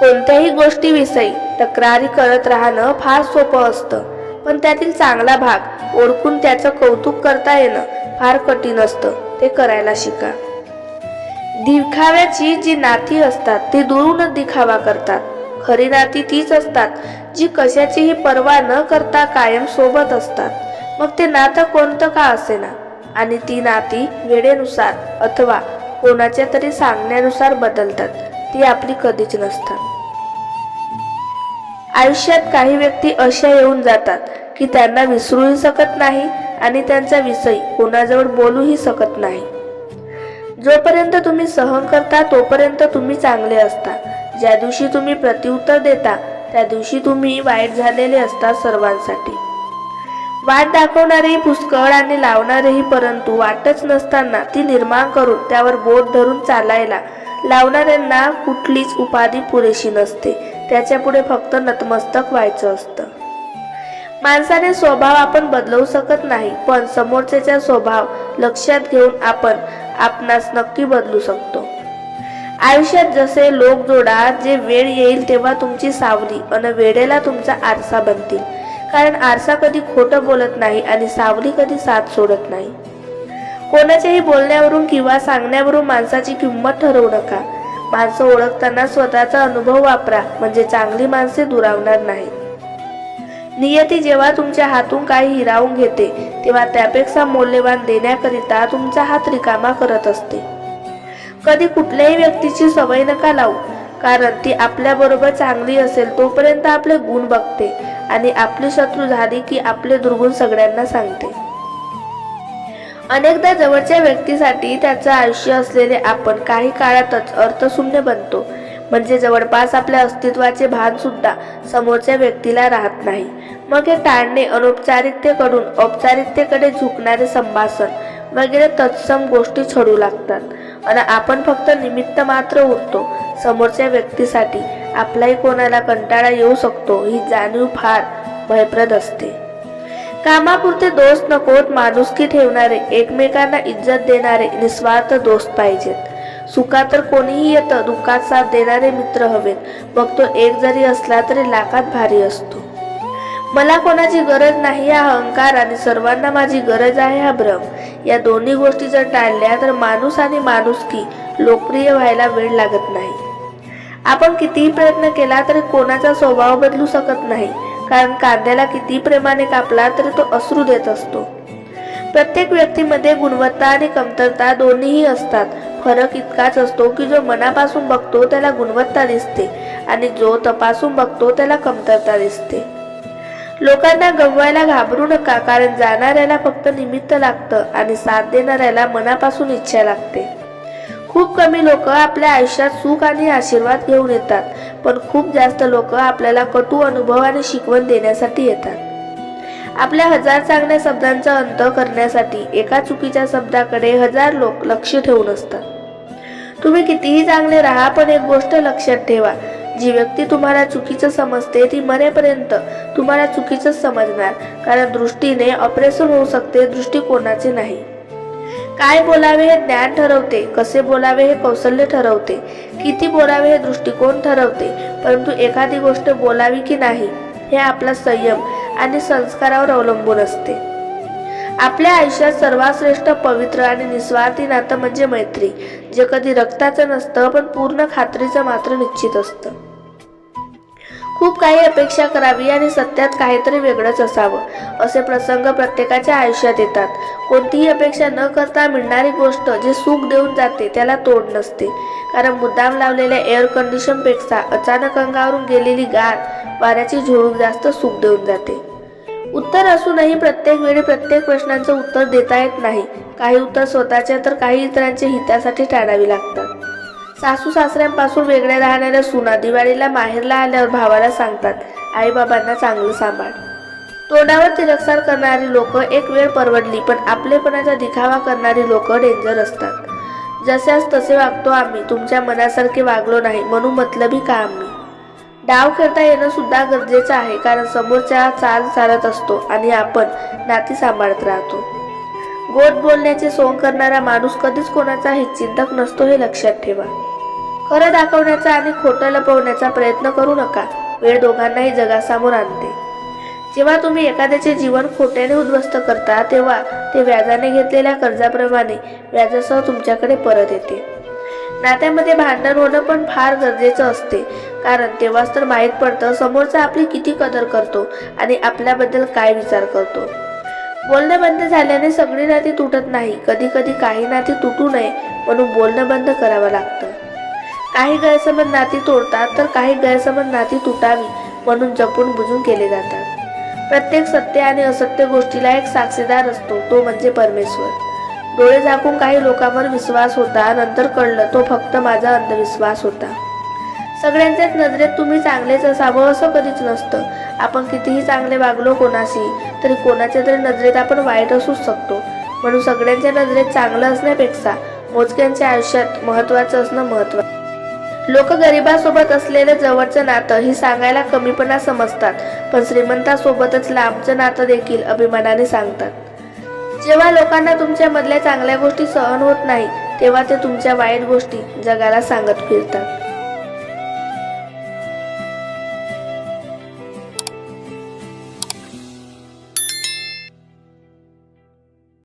कोणत्याही गोष्टीविषयी तक्रारी करत राहणं फार सोपं असतं. पण त्यातील चांगला भाग ओळखून त्याचं कौतुक करता येणं फार कठीण असतं. ते करायला शिका. दिखाव्याची जी नाती असतात ती दुरूनच दिखावा करतात. खरी नाती तीच असतात जी कशाचीही पर्वा न करता कायम सोबत असतात. मग ते नातं कोणतं का असेना? आणि ती नाती वेळेनुसार अथवा कोणाच्या तरी सांगण्यानुसार बदलतात. ती आपली कधीच नसतात. आयुष्यात काही व्यक्ती अशा येऊन जातात की त्यांना विसरूही शकत नाही आणि त्यांचा विषय कोणाजवळ बोलूही शकत नाही. जोपर्यंत तुम्ही सहन करता तोपर्यंत तुम्ही चांगले असता. ज्या दिवशी तुम्ही प्रत्युत्तर देता त्या दिवशी तुम्ही वाईट झालेले असता सर्वांसाठी. वाट दाखवणारेही पुष्कळ आणि लावणारेही परंतु वाटच नसताना ती निर्माण करून त्यावर बोट धरून चालायला लावणाऱ्यांना कुठलीच उपाधी पुरेशी नसते. त्याच्यापुढे फक्त नतमस्तक व्हायचं असतं. माणसाने स्वभाव आपण बदलवू शकत नाही पण समोरच्याचा स्वभाव लक्षात घेऊन आपण आपणास नक्की बदलू शकतो. आयुष्यात जसे लोक जोडा जे वेळ येईल तेव्हा तुमची सावली अन वेळेला तुमचा आरसा बनतील. कारण आरसा कधी खोटं बोलत नाही आणि सावली कधी साथ सोडत नाही. कोणाच्याही बोलण्यावरून किंवा सांगण्यावरून माणसाची किंमत ठरवू नका. माणसं ओळखताना स्वतःचा अनुभव वापरा म्हणजे चांगली माणसे दुरावणार नाही. नियती जेव्हा तुमच्या हातून काही हिरावून घेते तेव्हा त्यापेक्षा मौल्यवान देण्याकरिता तुमचा हात रिकामा करत असते. कधी कुठल्याही व्यक्तीची सवय नका लावू कारण ती आपल्याबरोबर चांगली असेल तोपर्यंत आपले गुण बघते आणि आपली शत्रू झाली की आपले दुर्गुण सगळ्यांना सांगते. अनेकदा जवळच्या व्यक्तीसाठी त्याचं आयुष्य असलेले आपण काही काळातच अर्थशून्य बनतो. म्हणजे जवळपास आपल्या अस्तित्वाचे भान सुद्धा समोरच्या व्यक्तीला राहत नाही. मग हे टाळणे अनौपचारिकतेकडून औपचारिकतेकडे झुकणारे संभाषण वगैरे तत्सम गोष्टी छडू लागतात. आणि आपण फक्त निमित्त मात्र उरतो. समोरच्या व्यक्तीसाठी आपलाही कोणाला कंटाळा येऊ शकतो ही जाणीव फार भयप्रद असते. कामापुरते दोस्त नकोत माणुसकी ठेवणारे एकमेकांना इज्जत देणारे निस्वार्थ दोस्त पाहिजेत. सुखात तर कोणीही येतं दुःखात साथ देणारे मित्र हवेत. मग तो एक जरी असला तरी लाखात भारी असतो. मला कोणाची गरज नाही हा अहंकार आणि सर्वांना माझी गरज आहे हा भ्रम. या दोन्ही गोष्टी जर टाळल्या तर माणूस आणि माणुसकी लोकप्रिय व्हायला वेळ लागत नाही. आपण कितीही प्रयत्न केला तरी कोणाचा स्वभाव बदलू शकत नाही. कारण कांद्याला किती प्रेमाने कापला तरी तो अश्रू देत असतो. प्रत्येक व्यक्तीमध्ये गुणवत्ता आणि कमतरता दोन्हीही असतात. फरक इतकाच असतो की जो मनापासून बघतो त्याला गुणवत्ता दिसते आणि जो तपासून बघतो त्याला कमतरता दिसते. लोकांना गमवायला घाबरू नका कारण जाणाऱ्याला फक्त निमित्त लागतं आणि साथ देणाऱ्याला मनापासून इच्छा लागते. खूप कमी लोक आपल्या आयुष्यात सुख आणि आशीर्वाद घेऊन येतात. पण खूप जास्त लोक आपल्याला कटू अनुभव आणि शिकवण देण्यासाठी येतात. आपल्या हजार चांगल्या शब्दांचा अंत करण्यासाठी एका चुकीच्या शब्दाकडे हजार लोक लक्ष ठेवून असतात. तुम्ही कितीही चांगले राहा पण एक गोष्ट लक्षात ठेवा. जी व्यक्ती तुम्हाला चुकीचं समजते ती मरेपर्यंत तुम्हाला चुकीचंच समजणार. कारण दृष्टीने ऑपरेशन होऊ शकते दृष्टिकोनाचे नाही. काय बोलावे हे ज्ञान ठरवते कसे बोलावे हे कौशल्य ठरवते किती बोलावे हे दृष्टिकोन ठरवते परंतु एखादी गोष्ट बोलावी की नाही हे आपला संयम आणि संस्कारावर अवलंबून असते. आपल्या आयुष्यात सर्वात श्रेष्ठ पवित्र आणि निस्वार्थी नातं म्हणजे मैत्री जे कधी रक्ताचं नसतं पण पूर्ण खात्रीचं मात्र निश्चित असतं. खूप काही अपेक्षा करावी आणि सत्यात काहीतरी वेगळंच असावं असे प्रसंग प्रत्येकाच्या आयुष्यात येतात. कोणतीही अपेक्षा न करता मिळणारी गोष्ट जी सुख देऊन जाते त्याला तोड नसते. कारण मुद्दाम लावलेल्या एअर कंडिशनपेक्षा अचानक अंगावरून गेलेली गाठ वाऱ्याची झुळूक जास्त सुख देऊन जाते. उत्तर असूनही प्रत्येक वेळी प्रत्येक प्रश्नांचं उत्तर देता येत नाही. काही उत्तर स्वतःच्या तर काही इतरांच्या हितासाठी टाळावी लागतात. सासू सासऱ्यांपासून वेगळ्या राहणाऱ्या सुना दिवाळीला माहेरला आल्यावर भावाला सांगतात आईबाबांना चांगलं सांभाळ. तोंडावर तिरस्कार करणारी लोक एक वेळ परवडली पण आपलेपणाचा दिखावा करणारी लोक डेंजर असतात. जशाच तसे वागतो आम्ही तुमच्या मनासारखे वागलो नाही म्हणून मतलबी का आम्ही? डाव खेळता येणं सुद्धा गरजेचं आहे कारण समोरच्या चाल चालत असतो आणि आपण नाती सांभाळत राहतो. गोड बोलण्याचे सोंग करणारा माणूस कधीच कोणाचा हितचिंतक नसतो हे लक्षात ठेवा. खरं दाखवण्याचा आणि खोटं लपवण्याचा प्रयत्न करू नका. वेळ दोघांनाही जगासमोर आणते. जेव्हा तुम्ही एखाद्याचे जीवन खोट्याने उद्ध्वस्त करता तेव्हा ते व्याजाने घेतलेल्या कर्जाप्रमाणे व्याजासह तुमच्याकडे परत येते. नात्यामध्ये भांडण होणं पण फार गरजेचं असते. कारण तेव्हाच तर माहीत पडतं समोरचा आपली किती कदर करतो आणि आपल्याबद्दल काय विचार करतो. बोलणं बंद झाल्याने सगळी नाती तुटत नाही. कधी कधी काही नाती तुटू नये म्हणून बोलणं बंद करावं लागतं. काही गैरसमज नाती तोडतात तर काही गैरसमज नाती तुटावी म्हणून जपून बुजून केले जातात. प्रत्येक सत्य आणि असत्य गोष्टीला एक साक्षीदार असतो तो म्हणजे परमेश्वर. डोळे झाकून काही लोकांवर विश्वास होता नंतर कळलं तो फक्त माझा अंधविश्वास होता. सगळ्यांच्याच नजरेत तुम्ही चांगलेच असावं असं कधीच नसतं. आपण कितीही चांगले वागलो कोणाशी तरी कोणाच्या तरी नजरेत आपण वाईट असूच शकतो. म्हणून सगळ्यांच्या नजरेत चांगलं असण्यापेक्षा मोजक्यांच्या आयुष्यात महत्त्वाचं असणं महत्त्वाचं. लोक गरिबासोबत असलेलं जवळचं नातं ही सांगायला कमीपणा समजतात पण श्रीमंतासोबतच लांबचं नातं देखील अभिमानाने सांगतात. जेव्हा लोकांना तुमच्या मधल्या चांगल्या गोष्टी सहन होत नाही तेव्हा ते तुमच्या वाईट गोष्टी जगाला सांगत फिरतात.